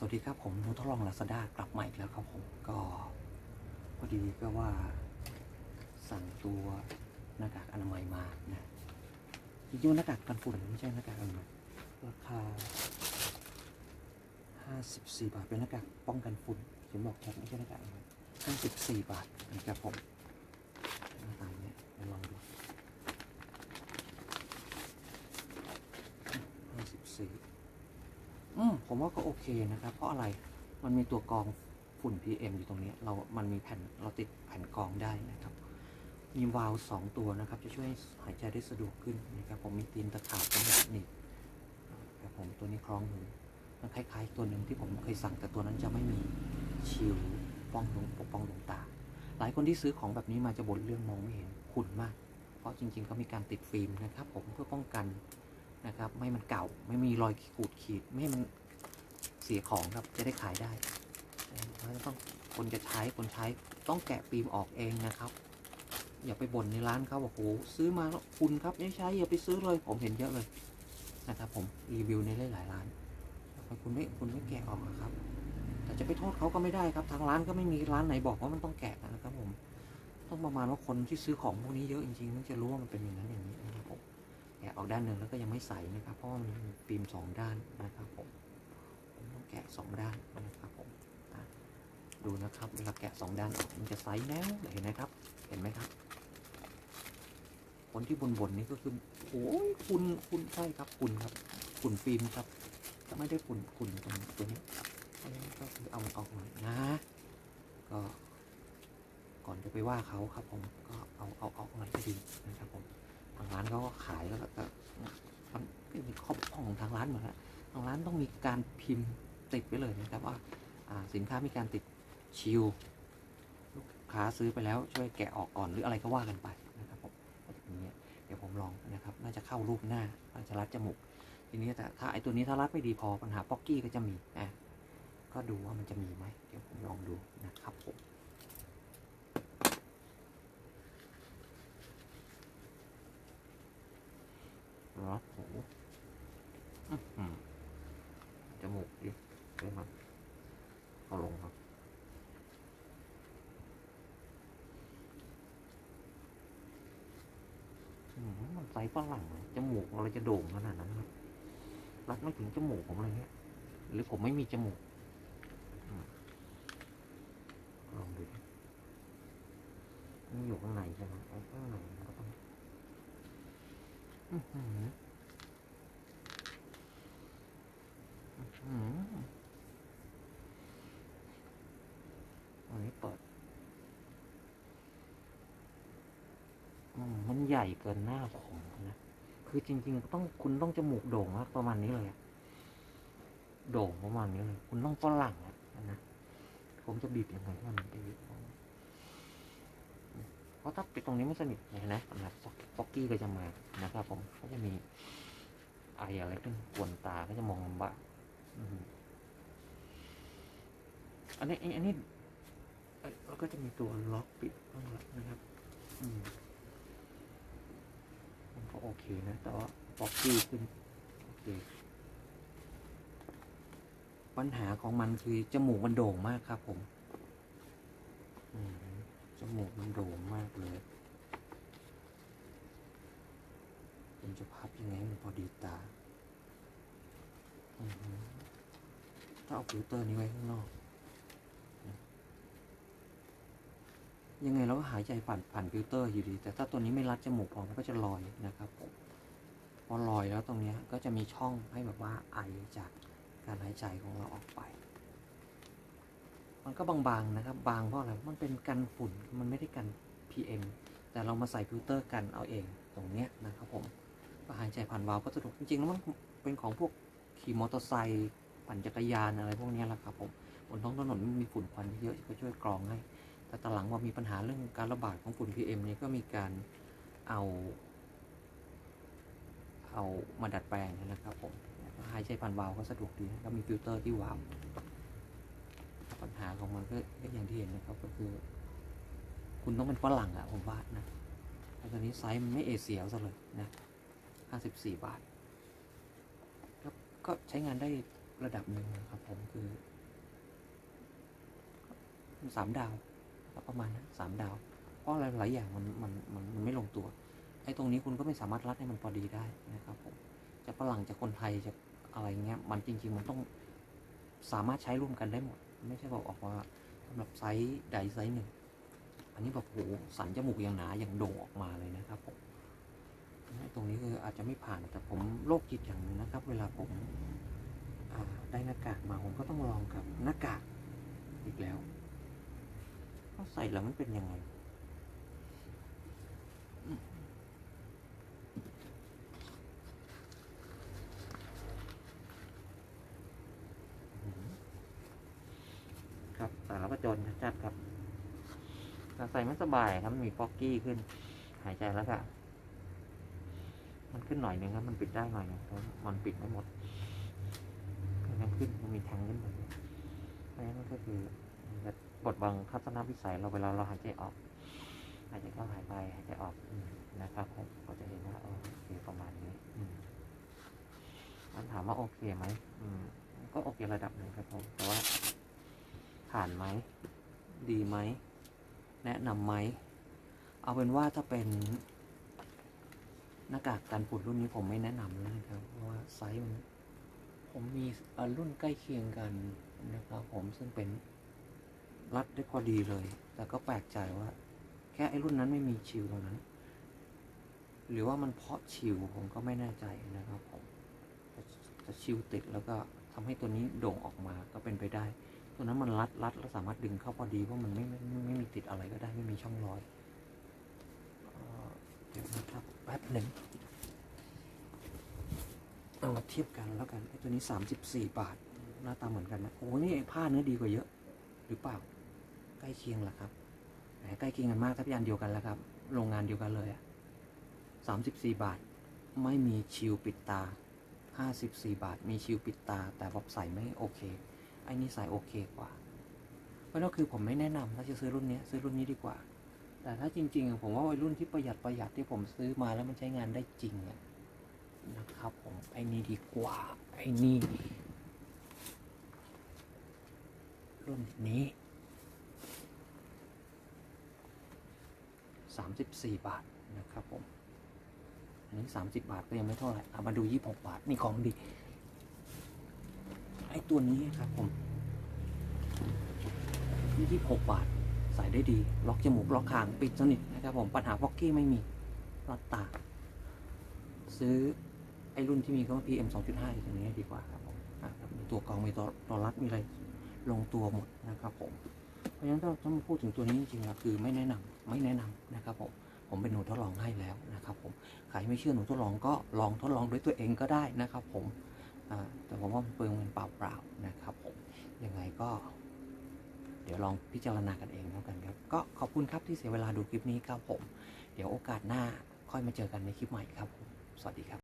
สวัสดีครับผมนุทดลองลาซาด้ากลับมาอีกแล้วครับผมก็พอดีก็ว่าสั่งตัวหน้ากากอนามัยมานะจริงๆหน้ากากกันฝุ่นไม่ใช่หน้ากากอนามัยราคา 54 บาทเป็นหน้ากากป้องกันฝุ่นเขียนบอกชัดไม่ใช่หน้ากากอนามัย54 บาทนะครับผมหน้าตาอย่างเนี้ยเดี๋ยวลองดู 54 อืม ผมว่าก็โอเคนะครับ เพราะอะไรมันมีตัวกรองฝุ่น PM อยู่ตรงนี้เรา มันมีแผ่นเราติดแผ่นกรองได้นะครับ มีวาล์วสองตัวนะครับ จะช่วยหายใจได้สะดวกขึ้นนะครับผมมีตีนตะขาบเป็นแบบนี้ครับผมตัวนี้คล้องหูมันคล้ายๆ ตัวหนึ่งที่ผมเคยสั่งแต่ตัวนั้นจะไม่มีชิวป้องดวงปกป้องดวงตา หลายคนที่ซื้อของแบบนี้มาจะบ่นเรื่องมองไม่เห็นขุ่นมาก เพราะจริงๆเขามีการติดฟิล์มนะครับ ผมเพื่อป้องกันนะครับ ไม่มันเก่าไม่มีรอยขูดขีดไม่ให้มัน สียของครับจะได้ขายได้เพราะฉะต้องคนจะใช้คนใช้ต้องแกะฟิล์มออกเองนะครับ อย่าไปบ่นในร้านเขาบอกโอ้โหซื้อมาแล้วคุณครับไม่ใช้อย่าไปซื้อเลยผมเห็นเยอะเลยนะครับผมรีวิวในหลายๆร้านคุณไม่คุณไม่แกะออกอะครับ แต่จะไปโทษเขาก็ไม่ได้ครับ ทางร้านก็ไม่มีร้านไหนบอกว่ามันต้องแกะนะครับผมต้องประมาณว่าคนที่ซื้อของพวกนี้เยอะจริงๆมันจะรู้ว่ามันเป็นอย่างนั้นอย่างนี้นะครับผมแกะออกด้านหนึ่งแล้วก็ยังไม่ใส่นะครับเพราะมันมีฟิล์มสองด้านนะครับผม แกะสองด้านนะครับผมดูนะครับเวลาแกะสองด้านออกมันจะใสแน่เห็นไหมครับ เห็นไหมครับ คนที่บนบนนี่ก็คือโอ้ยคุณคุณใช่ครับคุณครับ คุณฟิล์มครับจะไม่ได้คุณคุณตรงตัวนี้เพราะฉะนั้ก็คือเอามันออกหน่อยนะ ก็ก่อนจะไปว่าเขาครับผมก็เอาเอาออกหน่อยก็ดีนะครับผมทางร้านเขาก็ขายแล้วก็มันก็มีข้อบกพร่องของทางร้านเหมือนกันทางร้านต้องมีการพิมพ์ ติดไว้เลยนะครับว่าาสินค้ามีการติดชิลลูกค้าซื้อไปแล้วช่วยแกะออกก่อนหรืออะไรก็ว่ากันไปนะครับผมก็จะเป็นอย่างนี้เดี๋ยวผมลองนะครับ น่าจะเข้ารูปหน้าน่าจะรัดจมูกทีนี้แต่ถ้าไอตัวนี้ถ้ารัดไม่ดีพอปัญหาป๊อกกี้ก็จะมีอะก็ดูว่ามันจะมีไหมเดี๋ยวผมลองดูนะครับผมรับหูอื้อหือจมูกดิ เดี๋ยวมันเอาลงครับอืมมันใส่ฝรั่งจมูกอะไรจะโด่งขนาดนั้นครับรัดไม่ถึงจมูกผมเลยเนี่ยหรือผมไม่มีจมูกลองดูมันอยู่ข้างในใช่ไหมข้างในมันก็ต้อง ใหญ่เกินหน้าผมนะ คือจริง ๆ ต้องคุณต้องจมูกโด่งมากประมาณนี้เลยโด่งประมาณนี้เลย คุณต้องฝรั่งนะผมจะบีบยังไงให้มันไปบีบเพราะถ้าปิดตรงนี้ไม่สนิทนไหมนะฟอกกี้ก็จะมานะครับ ผมก็จะมีไออะไรขึ้นกวนตาก็จะมองลำบากอันนี้อันนี้เอ้ยแล้วก็จะมีตัวล็อกปิดข้างหลังนะครับ อืม โอเคนะ แต่ว่าฟอกกี้ขึ้นโอเคปัญหาของมันคือจมูกมันโด่งมากครับผมจมูกมันโด่งมากเลยผมจะพับยังไงมันพอดีตาอือหือถ้าเอาฟิลเตอร์นี้ไว้ข้างนอก ยังไงเราก็หายใจผ่านผ่านฟิลเตอร์อยู่ดี แต่ถ้าตัวนี้ไม่รัดจมูกพอมันก็จะลอยนะครับผมพอลอยแล้วตรงนี้ก็จะมีช่องให้แบบว่าไอจากการหายใจของเราออกไป มันก็บางๆนะครับ บางเพราะอะไร มันเป็นกันฝุ่น มันไม่ได้กัน PM แต่เรามาใส่ฟิลเตอร์กันเอาเองตรงเนี้ยนะครับผมก็หายใจผ่านวาล์วก็สะดวกจริงๆแล้วมันเป็นของพวกขี่มอเตอร์ไซค์ปั่นจักรยานอะไรพวกนี้แหละครับผมบนท้องถนนมันมีฝุ่นควันเยอะก็ช่วยกรองให้ แต่ตอนหลังว่ามีปัญหาเรื่องการระบาดของฝุ่น PM เนี่ยก็มีการเอาเอามาดัดแปลงนะครับผมหายใจผ่านวาล์วก็สะดวกดีแล้วมีฟิลเตอร์ที่วาล์วปัญหาของมันก็อย่างที่เห็นนะครับก็คือ คุณต้องเป็นฝรั่งอะผมว่านะแต่ตอนนี้ไซส์มันไม่เอเชียซะเลยนะห้าสิบสี่บาทก็ก็ใช้งานได้ระดับหนึ่งนะครับผมคือสามดาว ประมาณนั้นสามดาว เพราะอะไรหลายอย่างมันมันมันมันไม่ลงตัว ไอ้ตรงนี้คุณก็ไม่สามารถรัดให้มันพอดีได้นะครับผมจะฝรั่งจะคนไทยจะอะไรเงี้ย มันจริง ๆ มันต้องสามารถใช้ร่วมกันได้หมด ไม่ใช่บอกออกมาสำหรับไซส์ใดไซส์หนึ่ง อันนี้แบบโหสันจมูกอย่างหนาอย่างโด่งออกมาเลยนะครับผมตรงนี้คืออาจจะไม่ผ่านแต่ผมโรคจิตอย่างหนึงนะครับ เวลาผมได้หน้ากากมาผมก็ต้องลองกับหน้ากากอีกแล้ว ว่าใส่แล้วมันเป็นยังไงครับสารพัดจนจัดครับแต่ใส่ไม่สบายครับมีฟอกกี้ขึ้น หายใจแล้วก็มันขึ้นหน่อยนึงครับ มันปิดได้หน่อยนึงมันปิดไม่หมดมันยังขึ้นมันมีแทงขึ้นไปเพราะฉะนั้นก็คือ บทบังทัศนวิสัยเราเวลาเราหายใจออกหายใจเข้าหายไปหายใจออกนะครับผมก็จะเห็นว่าโอเคประมาณนี้มันถามว่าโอเคไหมอืมก็โอเคระดับหนึ่งครับผมแต่ว่าผ่านไหม ดีไหม แนะนำไหม เอาเป็นว่าถ้าเป็นหน้ากากกันฝุ่นรุ่นนี้ผมไม่แนะนำนะครับ เพราะว่าไซส์มันผมมีรุ่นใกล้เคียงกันนะครับผมซึ่งเป็น รัดได้พอดีเลย แต่ก็แปลกใจว่า แค่ไอ้รุ่นนั้นไม่มีชิวตรงนั้น หรือว่ามันเพาะชิวผมก็ไม่แน่ใจนะครับผมจะชิวติดแล้วก็ทำให้ตัวนี้โด่งออกมาก็เป็นไปได้ ตัวนั้นมันรัดรัดแล้วสามารถดึงเข้าพอดีเพราะมันไม่ไม่ไม่ไม่มีติดอะไรก็ได้ไม่มีช่องรอยเดี๋ยวนะครับแป๊บหนึ่งเอามาเทียบกันแล้วกันไอ้ตัวนี้สามสิบสี่บาท หน้าตาเหมือนกันนะโอ้โหนี่ผ้าเนื้อดีกว่าเยอะ หรือเปล่า ใกล้เคียงเหรอครับใกล้เคียงกันมากถ้าพี่อันเดียวกันแล้วครับ โรงงานเดียวกันเลยอะสามสิบสี่บาท ไม่มีชิวปิดตาห้าสิบสี่บาท มีชิวปิดตา แต่บอกใส่ไม่โอเค ไอ้นี่ใส่โอเคกว่า เพราะนั่นคือผมไม่แนะนำถ้าจะซื้อรุ่นนี้ซื้อรุ่นนี้ดีกว่า แต่ถ้าจริงๆ ผมว่าไอ้รุ่นที่ประหยัดประหยัดที่ผมซื้อมาแล้วมันใช้งานได้จริงนะครับผม ไอ้นี่ดีกว่า ไอ้นี่รุ่นนี้ สามสิบสี่บาทนะครับผม อันนี้สามสิบาทก็ยังไม่เท่าไหร่เอามาดูยี่หกบาท นี่ของดี ไอ้ตัวนี้ครับผมยี่หกบาท ใส่ได้ดี ล็อกจมูก ล็อกคาง ปิดสนิทนะครับผม ปัญหาฟอกกี้ไม่มีรัดตา ซื้อไอ้รุ่นที่มีคำว่า PM 2.5อยู่ตรงนี้ดีกว่าครับผม มีตัวกรอง มีตัวรัด มีอะไร ลงตัวหมดนะครับผม เพราะฉะนั้นถ้าถ้ามาพูดถึงตัวนี้จริงๆอะคือไม่แนะนำไม่แนะนำนะครับผมผมเป็นหนูทดลองให้แล้วนะครับผมใครไม่เชื่อหนูทดลองก็ลองทดลองด้วยตัวเองก็ได้นะครับผมแต่ผมว่ามันเปลืองเงินเปล่าๆนะครับผมยังไงก็ เดี๋ยวลองพิจารณากันเองแล้วกันครับ ก็ขอบคุณครับที่เสียเวลาดูคลิปนี้ครับผม เดี๋ยวโอกาสหน้าค่อยมาเจอกันในคลิปใหม่ครับผมสวัสดีครับ